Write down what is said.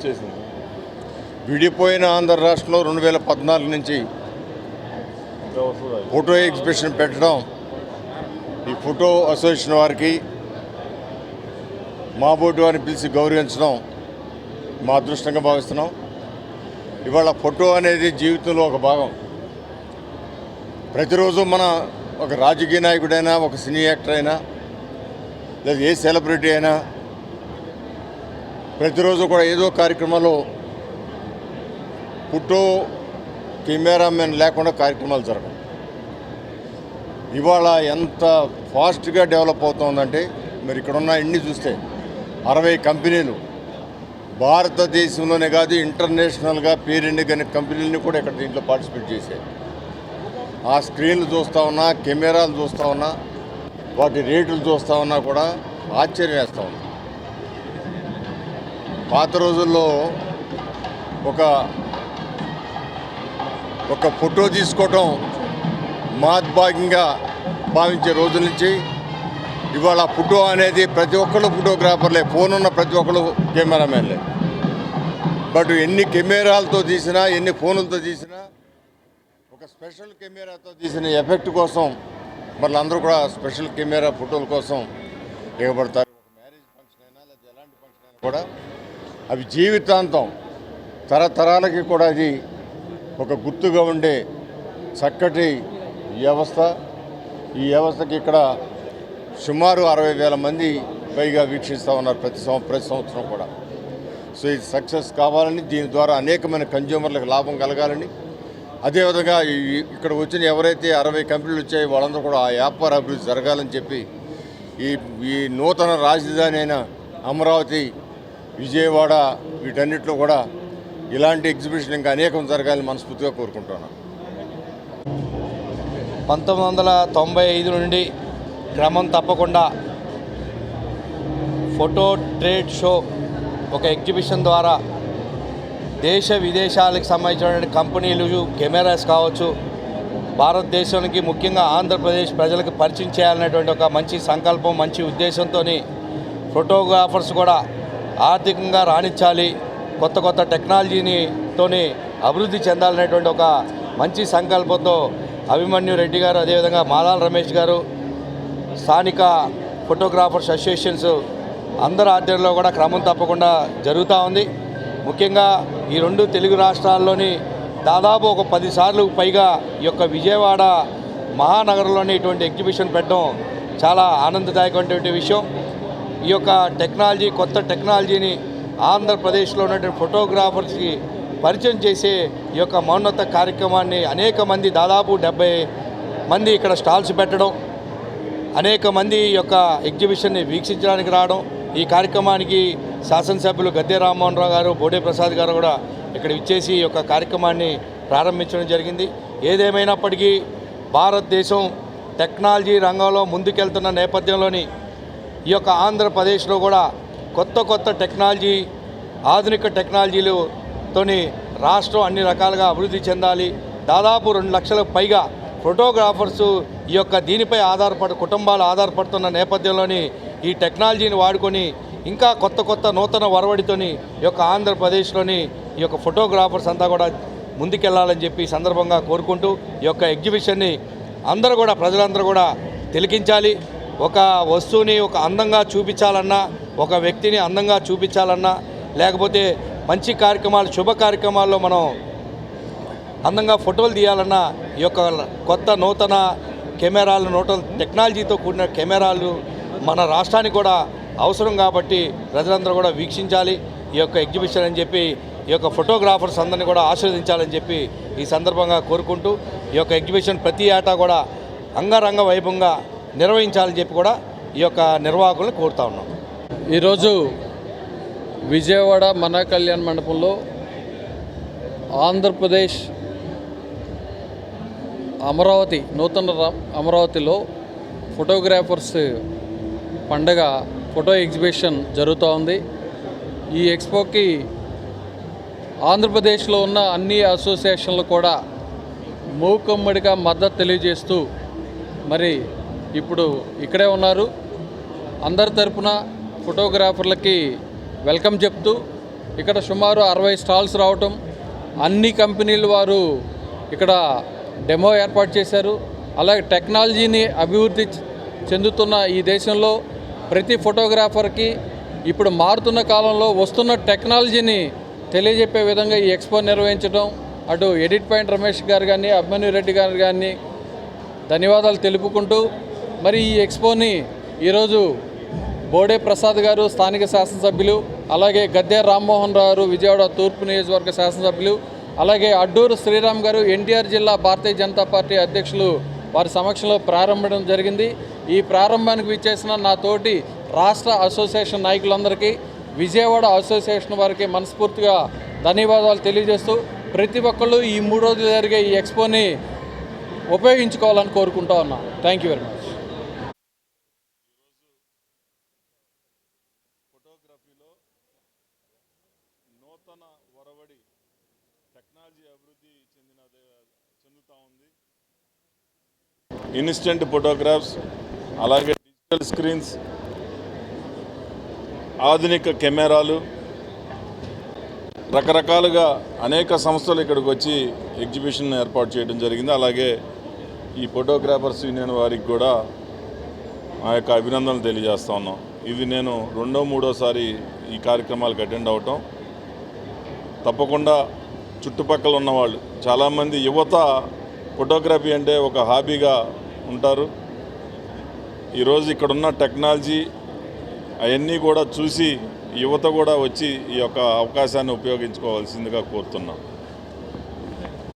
వచ్చేసింది. విడిపోయిన ఆంధ్ర రాష్ట్రంలో రెండు వేల పద్నాలుగు నుంచి ఫోటో ఎగ్జిబిషన్ పెట్టడం ఈ ఫోటో అసోసియేషన్ వారికి మా బోర్డు వారిని పిలిచి గౌరవించడం మా అదృష్టంగా భావిస్తున్నాం. ఇవాళ ఫోటో అనేది జీవితంలో ఒక భాగం. ప్రతిరోజు మన ఒక రాజకీయ నాయకుడైనా ఒక సినీ యాక్టర్ అయినా లేదా ఏ సెలబ్రిటీ అయినా ప్రతిరోజు కూడా ఏదో కార్యక్రమంలో ఫోటో కెమెరామెన్ లేకుండా కార్యక్రమాలు జరగడం ఇవాళ ఎంత ఫాస్ట్గా డెవలప్ అవుతుందంటే మరి ఇక్కడ ఉన్న ఇన్ని చూస్తే అరవై కంపెనీలు భారతదేశంలోనే కాదు ఇంటర్నేషనల్గా పేరెన్నికని కంపెనీలని కూడా ఇక్కడ దీంట్లో పార్టిసిపేట్ చేశాయి. ఆ స్క్రీన్లు చూస్తూ ఉన్నా కెమెరాలు చూస్తూ ఉన్నా వాటి రేట్లు చూస్తూ ఉన్నా కూడా ఆశ్చర్యం వేస్తూ ఉంది. పాత రోజుల్లో ఒక ఒక ఫోటో తీసుకోవటం మహద్భాగ్యంగా భావించే రోజుల నుంచి ఇవాళ ఫోటో అనేది ప్రతి ఒక్కళ్ళు ఫోటోగ్రాఫర్లే ఫోన్ ఉన్న ప్రతి ఒక్కళ్ళు కెమెరామెన్లే బట్ ఎన్ని కెమెరాలతో తీసినా ఎన్ని ఫోన్లతో తీసినా ఒక స్పెషల్ కెమెరాతో తీసిన ఎఫెక్ట్ కోసం మళ్ళీ అందరూ కూడా స్పెషల్ కెమెరా ఫోటోల కోసం ఎగబడతారు ఒక మ్యారేజ్ ఫంక్షన్ అయినా లేదా ఎలాంటి ఫంక్షన్ అయినా కూడా అవి జీవితాంతం తరతరాలకి కూడా అది ఒక గుర్తుగా ఉండే చక్కటి వ్యవస్థ. ఈ వ్యవస్థకి ఇక్కడ సుమారు అరవై వేల మంది పైగా వీక్షిస్తూ ఉన్నారు ప్రతి సంవత్సరం ప్రతి సంవత్సరం కూడా. సో ఇది సక్సెస్ కావాలని దీని ద్వారా అనేకమైన కన్జ్యూమర్లకు లాభం కలగాలని. అదేవిధంగా ఈ- ఇక్కడ వచ్చిన ఎవరైతే అరవై కంపెనీలు వచ్చాయో వాళ్ళందరూ కూడా ఆ వ్యాపార అభివృద్ధి జరగాలని చెప్పి ఈ ఈ నూతన రాజధాని అయిన అమరావతి విజయవాడ వీటన్నిటిలో కూడా ఇలాంటి ఎగ్జిబిషన్ ఇంకా అనేకం జరగాలని మనస్ఫూర్తిగా కోరుకుంటున్నాను. పంతొమ్మిది వందల తొంభై ఐదు నుండి క్రమం తప్పకుండా ఫోటో ట్రేడ్ షో ఒక ఎగ్జిబిషన్ ద్వారా దేశ విదేశాలకు సంబంధించినటువంటి కంపెనీలు కెమెరాస్ కావచ్చు భారతదేశానికి ముఖ్యంగా ఆంధ్రప్రదేశ్ ప్రజలకు పరిచయం చేయాలనేటువంటి ఒక మంచి సంకల్పం మంచి ఉద్దేశంతో ఫోటోగ్రాఫర్స్ కూడా ఆర్థికంగా రాణించాలి. కొత్త కొత్త టెక్నాలజీని తోని అభివృద్ధి చెందాలనేటువంటి ఒక మంచి సంకల్పంతో అభిమన్యు రెడ్డి గారు అదేవిధంగా మాలాల రమేష్ గారు స్థానిక ఫోటోగ్రాఫర్స్ అసోసియేషన్స్ అందరి ఆధ్వర్యంలో కూడా క్రమం తప్పకుండా జరుగుతూ ఉంది. ముఖ్యంగా ఈ రెండు తెలుగు రాష్ట్రాల్లోని దాదాపు ఒక పదిసార్లు పైగా ఈ యొక్క విజయవాడ మహానగరంలోని ఇటువంటి ఎగ్జిబిషన్ పెట్టడం చాలా ఆనందదాయకమైనటువంటి విషయం. ఈ యొక్క టెక్నాలజీ కొత్త టెక్నాలజీని ఆంధ్రప్రదేశ్లో ఉన్నటువంటి ఫోటోగ్రాఫర్స్కి పరిచయం చేసే ఈ యొక్క మౌన్నత కార్యక్రమాన్ని అనేక మంది దాదాపు డెబ్బై మంది ఇక్కడ స్టాల్స్ పెట్టడం అనేక మంది ఈ యొక్క ఎగ్జిబిషన్ని వీక్షించడానికి రావడం ఈ కార్యక్రమానికి శాసనసభ్యులు గద్దె రామ్మోహన్ రావు గారు బోడే ప్రసాద్ గారు కూడా ఇక్కడ ఇచ్చేసి ఈ యొక్క కార్యక్రమాన్ని ప్రారంభించడం జరిగింది. ఏదేమైనప్పటికీ భారతదేశం టెక్నాలజీ రంగంలో ముందుకెళ్తున్న నేపథ్యంలోని ఈ యొక్క ఆంధ్రప్రదేశ్లో కూడా కొత్త కొత్త టెక్నాలజీ ఆధునిక టెక్నాలజీలతోని రాష్ట్రం అన్ని రకాలుగా అభివృద్ధి చెందాలి. దాదాపు రెండు లక్షలకు పైగా ఫోటోగ్రాఫర్సు ఈ యొక్క దీనిపై ఆధారపడి కుటుంబాలు ఆధారపడుతున్న నేపథ్యంలోని ఈ టెక్నాలజీని వాడుకొని ఇంకా కొత్త కొత్త నూతన వరవడితోని ఈ యొక్క ఆంధ్రప్రదేశ్లోని ఈ యొక్క ఫోటోగ్రాఫర్స్ అంతా కూడా ముందుకెళ్ళాలని చెప్పి సందర్భంగా కోరుకుంటూ ఈ యొక్క ఎగ్జిబిషన్ని అందరూ కూడా ప్రజలందరూ కూడా తిలకించాలి. ఒక వస్తువుని ఒక అందంగా చూపించాలన్నా ఒక వ్యక్తిని అందంగా చూపించాలన్నా లేకపోతే మంచి కార్యక్రమాలు శుభ కార్యక్రమాల్లో మనం అందంగా ఫోటోలు తీయాలన్నా ఈ యొక్క కొత్త నూతన కెమెరాలు నూతన టెక్నాలజీతో కూడిన కెమెరాలు మన రాష్ట్రానికి కూడా అవసరం కాబట్టి ప్రజలందరూ కూడా వీక్షించాలి. ఈ యొక్క ఎగ్జిబిషన్ అని చెప్పి ఈ యొక్క ఫోటోగ్రాఫర్స్ అందరినీ కూడా ఆశీర్వదించాలని చెప్పి ఈ సందర్భంగా కోరుకుంటూ ఈ యొక్క ఎగ్జిబిషన్ ప్రతి ఏటా కూడా అంగరంగ వైభవంగా నిర్వహించాలని చెప్పి కూడా ఈ యొక్క నిర్వాహకులను కోరుతా ఉన్నాం. ఈరోజు విజయవాడ మన కళ్యాణ్ మండపంలో ఆంధ్రప్రదేశ్ అమరావతి నూతన అమరావతిలో ఫోటోగ్రాఫర్స్ పండగ ఫోటో ఎగ్జిబిషన్ జరుగుతూ ఉంది. ఈ ఎక్స్పోకి ఆంధ్రప్రదేశ్లో ఉన్న అన్ని అసోసియేషన్లు కూడా మూకమ్మడిగా మద్దతు తెలియజేస్తూ మరి ఇప్పుడు ఇక్కడే ఉన్నారు. అందరి తరపున ఫోటోగ్రాఫర్లకి వెల్కమ్ చెప్తూ ఇక్కడ సుమారు అరవై స్టాల్స్ రావటం అన్ని కంపెనీలు వారు ఇక్కడ డెమో ఏర్పాటు చేశారు. అలాగే టెక్నాలజీని అభివృద్ధి చెందుతున్న ఈ దేశంలో ప్రతి ఫోటోగ్రాఫర్కి ఇప్పుడు మారుతున్న కాలంలో వస్తున్న టెక్నాలజీని తెలియజెప్పే విధంగా ఈ ఎక్స్పో నిర్వహించడం అటు ఎడిట్ పాయింట్ రమేష్ గారు కానీ అభిమన్యు రెడ్డి గారు కానీ ధన్యవాదాలు తెలుపుకుంటూ మరి ఈ ఎక్స్పోని ఈరోజు బోడే ప్రసాద్ గారు స్థానిక శాసనసభ్యులు అలాగే గద్దె రామ్మోహన్ రావు గారు విజయవాడ తూర్పు నియోజకవర్గ శాసనసభ్యులు అలాగే అడ్డూరు శ్రీరామ్ గారు ఎన్టీఆర్ జిల్లా భారతీయ జనతా పార్టీ అధ్యక్షులు వారి సమక్షంలో ప్రారంభించడం జరిగింది. ఈ ప్రారంభానికి విచ్చేసిన నా తోటి రాష్ట్ర అసోసియేషన్ నాయకులందరికీ విజయవాడ అసోసియేషన్ వారికి మనస్ఫూర్తిగా ధన్యవాదాలు తెలియజేస్తూ ప్రతి ఒక్కళ్ళు ఈ మూడు రోజులు జరిగే ఈ ఎక్స్పోని ఉపయోగించుకోవాలని కోరుకుంటా ఉన్నాను థ్యాంక్ యూ వెరీ మచ్ ఫోటోగ్రఫీలో నూతన వరవడి టెక్నాలజీ అభివృద్ధి చెందిన చెందుతూ ఉంది. ఇన్స్టెంట్ ఫోటోగ్రాఫ్స్ అలాగే డిజిటల్ స్క్రీన్స్ ఆధునిక కెమెరాలు రకరకాలుగా అనేక సంస్థలు ఇక్కడికి వచ్చి ఎగ్జిబిషన్ ఏర్పాటు చేయడం జరిగింది. అలాగే ఈ ఫోటోగ్రాఫర్స్ యూనియన్ వారికి కూడా మా యొక్క అభినందనలు తెలియజేస్తా ఉన్నాం. ఇది నేను రెండో మూడోసారి ఈ కార్యక్రమాలకు అటెండ్ అవటం. తప్పకుండా చుట్టుపక్కల ఉన్నవాళ్ళు చాలామంది యువత ఫోటోగ్రఫీ అంటే ఒక హాబీగా ఉంటారు. ఈరోజు ఇక్కడున్న టెక్నాలజీ అవన్నీ కూడా చూసి యువత కూడా వచ్చి ఈ యొక్క అవకాశాన్ని ఉపయోగించుకోవాల్సిందిగా కోరుతున్నాం.